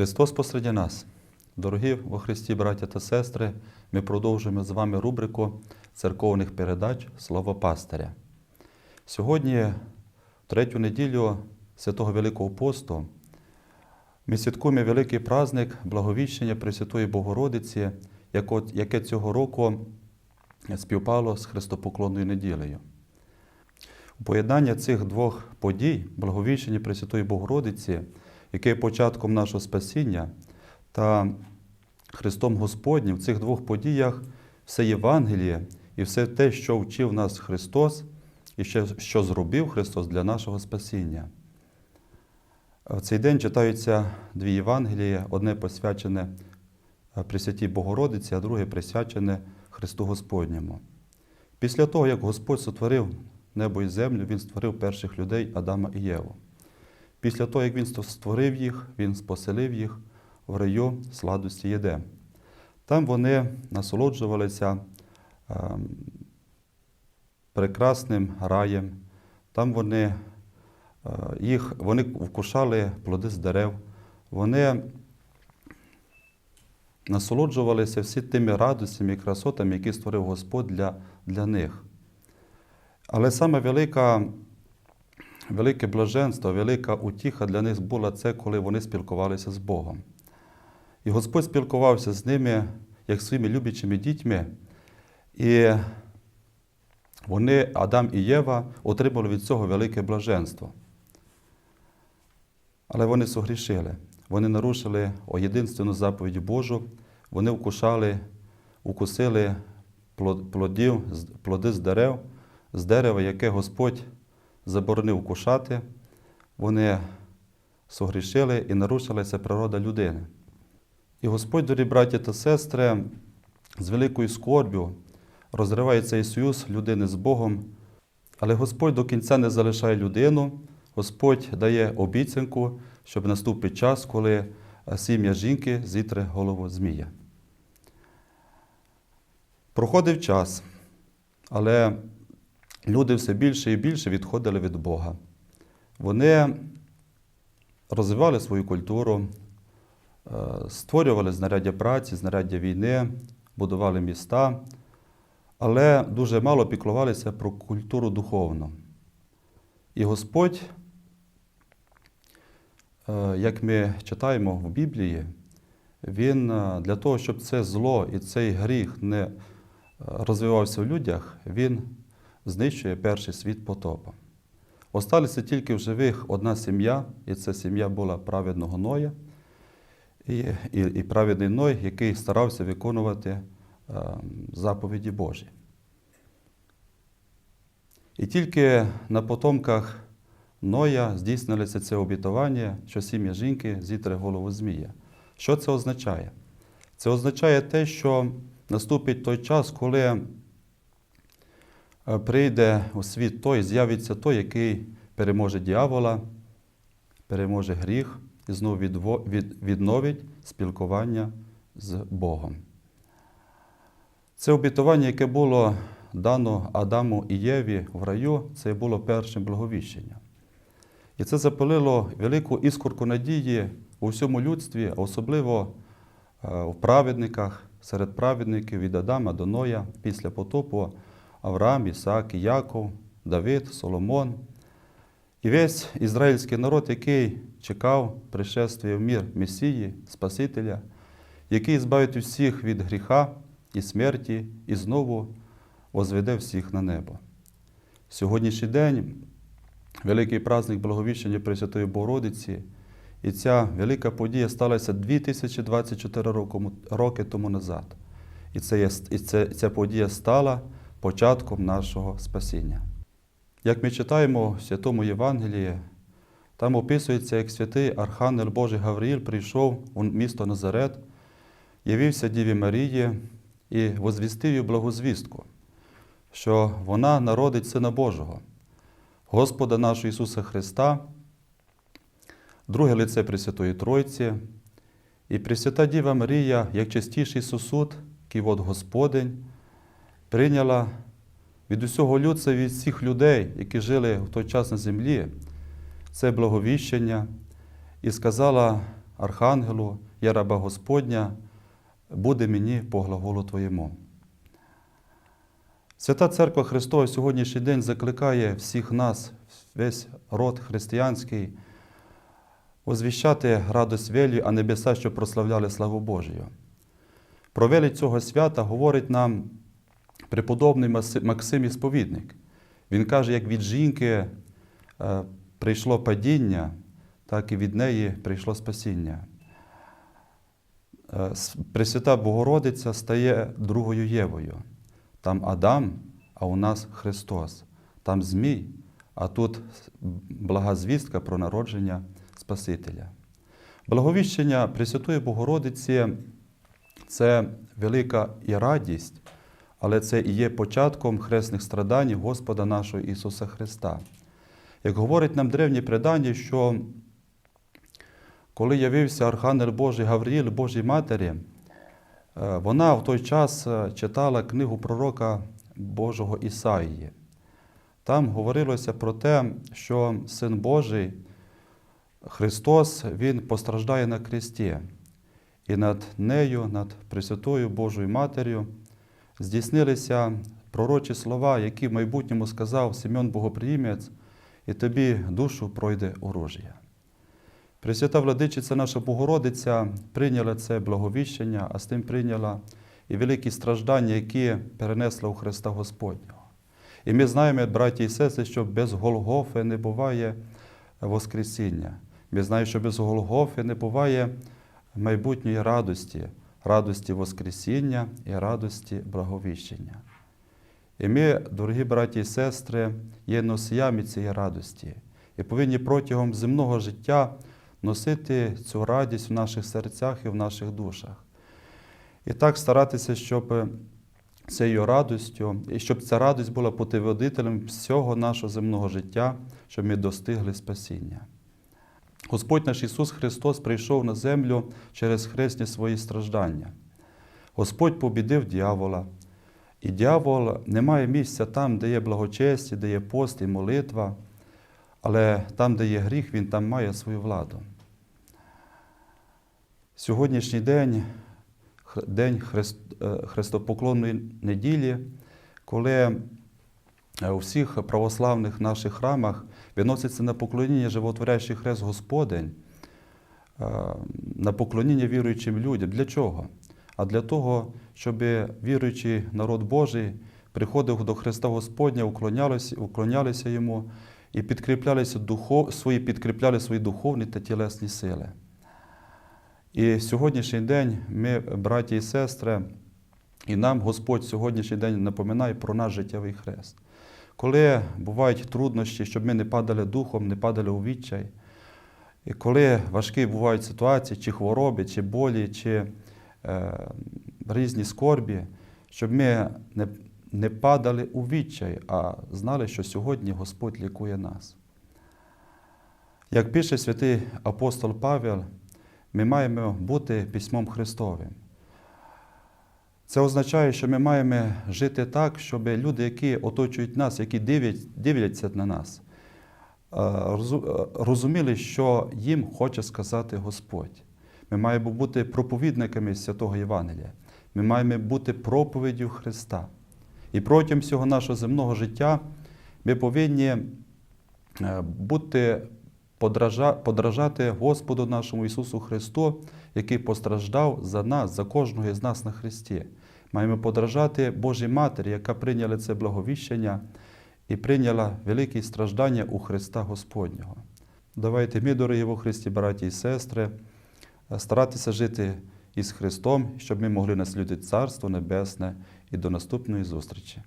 Христос посеред нас. Дорогі во Христі, браття та сестри, ми продовжуємо з вами рубрику церковних передач Слово Пастиря. Сьогодні, третю неділю Святого Великого посту, ми святкуємо великий праздник Благовіщення Пресвятої Богородиці, яке цього року співпало з Христопоклонною неділею. У поєднання цих двох подій, Благовіщення Пресвятої Богородиці, яке є початком нашого спасіння, та Христом Господнім в цих двох подіях все Євангеліє і все те, що вчив нас Христос, і що зробив Христос для нашого спасіння. В цей день читаються дві Євангелії, одне посвячене е, Пресвятій Богородиці, а друге присвячене Христу Господньому. Після того, як Господь сотворив небо і землю, Він створив перших людей Адама і Єву. Після того, як Він створив їх, Він поселив їх в раю сладості Єдем. Там вони насолоджувалися ем, прекрасним раєм, там вони, е, їх, вони вкушали плоди з дерев, вони насолоджувалися всі тими радостями і красотами, які створив Господь для, для них. Але саме велика, велике блаженство, велика утіха для них була це, коли вони спілкувалися з Богом. І Господь спілкувався з ними як своїми любячими дітьми. І вони, Адам і Єва, отримали від цього велике блаженство. Але вони согрішили. Вони нарушили єдинственну заповідь Божу, вони вкушали, укусили плодів, плоди з дерев, з дерева, яке Господь заборонив кушати. Вони согрішили і нарушилася природа людини. І Господь, дорогі браті та сестри, з великою скорбю розриває цей союз людини з Богом, але Господь до кінця не залишає людину, Господь дає обіцянку, щоб наступить час, коли е, сім'я жінки зітре голову змія. Проходив час, але люди все більше і більше відходили від Бога. Вони розвивали свою культуру, е, створювали знаряддя праці, знаряддя війни, будували міста, але дуже мало піклувалися про культуру духовну. І Господь, е, як ми читаємо в Біблії, Він е, для того, щоб це зло і цей гріх не розвивався в людях, Він знищує перший світ потопа. Осталася тільки в живих одна сім'я, і ця сім'я була праведного Ноя, і, і, і праведний Ной, який старався виконувати е, заповіді Божі. І тільки на потомках Ноя здійснилося це обітування, що сім'я жінки зітре голову змія. Що це означає? Це означає те, що наступить той час, коли прийде у світ той, з'явиться той, який переможе дьявола, переможе гріх і знову відновить спілкування з Богом. Це обітування, яке було дано Адаму і Єві в раю, це було першим благовіщенням. І це запалило велику іскорку надії у всьому людстві, особливо е, в праведниках, серед праведників від Адама до Ноя після потопу Авраам, Ісаак, Яков, Давид, Соломон. І весь ізраїльський народ, який чекав пришествия в мір Месії, Спасителя, який збавить усіх від гріха і смерті, і знову возведе всіх на небо. Сьогоднішній день великий праздник Благовіщення Пресвятої Богородиці, і ця велика подія сталася 2024 роки тому назад. І, це є, і це, ця подія стала початком нашого спасіння. Як ми читаємо в Святому Євангелії, там описується, як святий Архангел Божий Гавриїл прийшов у місто Назарет, явився Діві Марії і возвістив їй благозвістку, що вона народить Сина Божого, Господа нашого Ісуса Христа, друге лице Пресвятої Тройці, і Пресвята Діва Марія, як чистіший сосуд, ківот Господень, прийняла від усього людства, від всіх людей, які жили в той час на землі, це благовіщення, і сказала Архангелу, я раба Господня, буде мені по глаголу Твоєму. Свята Церква Христова сьогоднішній день закликає всіх нас, весь род християнський, озвіщати радость велію, а небеса, що прославляли славу Божію. Про велич цього свята говорить нам преподобний Максим Ісповідник. Він каже, як від жінки е, прийшло падіння, так і від неї прийшло спасіння. Е, Пресвята Богородиця стає другою Євою. Там Адам, а у нас Христос. Там Змій, а тут блага звістка про народження Спасителя. Благовіщення Пресвятої Богородиці це велика і радість, але це і є початком хресних страдань Господа нашого Ісуса Христа. Як говорить нам древнє предання, що коли явився Архангел Божий Гавріїл Божій Матері, е, вона в той час е, читала книгу пророка Божого Ісаїї. Там говорилося про те, що Син Божий, Христос, Він постраждає на кресті, і над нею, над Пресвятою Божою Матір'ю, здійснилися пророчі слова, які в майбутньому сказав Симеон Богоприємець, і тобі душу пройде оружія. Пресвята Владичиця наша Богородиця прийняла це благовіщення, а з тим прийняла і великі страждання, які перенесла у Христа Господнього. І ми знаємо, браті і сестри, що без Голгофи не буває Воскресіння. Ми знаємо, що без Голгофи не буває майбутньої радості, радості Воскресіння і радості благовіщення. І ми, дорогі браті і сестри, є носіями цієї радості і повинні протягом земного життя носити цю радість в наших серцях і в наших душах. І так старатися, щоб цією радостю, і щоб ця радість була путеводителем всього нашого земного життя, щоб ми достигли спасіння. Господь наш Ісус Христос прийшов на землю через хресні свої страждання. Господь побідив дьявола, і дьявол не має місця там, де є благочесті, де є пост і молитва, але там, де є гріх, він там має свою владу. Сьогоднішній день, день е, Христопоклонної неділі, коли е, у всіх православних наших храмах виноситься на поклоніння животворящий хрест Господень, е, на поклоніння віруючим людям. Для чого? А для того, щоб віруючий народ Божий приходив до Христа Господня, уклонялися, уклонялися йому і підкріплялися духов, свої, підкріпляли свої духовні та тілесні сили. І сьогоднішній день ми, браті і сестри, і нам Господь сьогоднішній день напоминає про наш життєвий хрест. Коли бувають труднощі, щоб ми не падали духом, не падали у відчай, і коли важкі бувають ситуації, чи хвороби, чи болі, чи е, різні скорбі, щоб ми не, не падали у відчай, а знали, що сьогодні Господь лікує нас. Як пише святий апостол Павел, ми маємо бути письмом Христовим. Це означає, що ми маємо жити так, щоб люди, які оточують нас, які дивляться на нас, е, е, розуміли, що їм хоче сказати Господь. Ми маємо бути проповідниками Святого Євангелія. Ми маємо бути проповіддю Христа. І протягом всього нашого земного життя ми повинні е, бути подражати Господу нашому Ісусу Христу, який постраждав за нас, за кожного із нас на Христі. Маємо подражати Божій Матері, яка прийняла це благовіщення і прийняла великі страждання у Христа Господнього. Давайте ми, дорогі во Христі, браті і сестри, старатися жити із Христом, щоб ми могли наслідити Царство Небесне і до наступної зустрічі.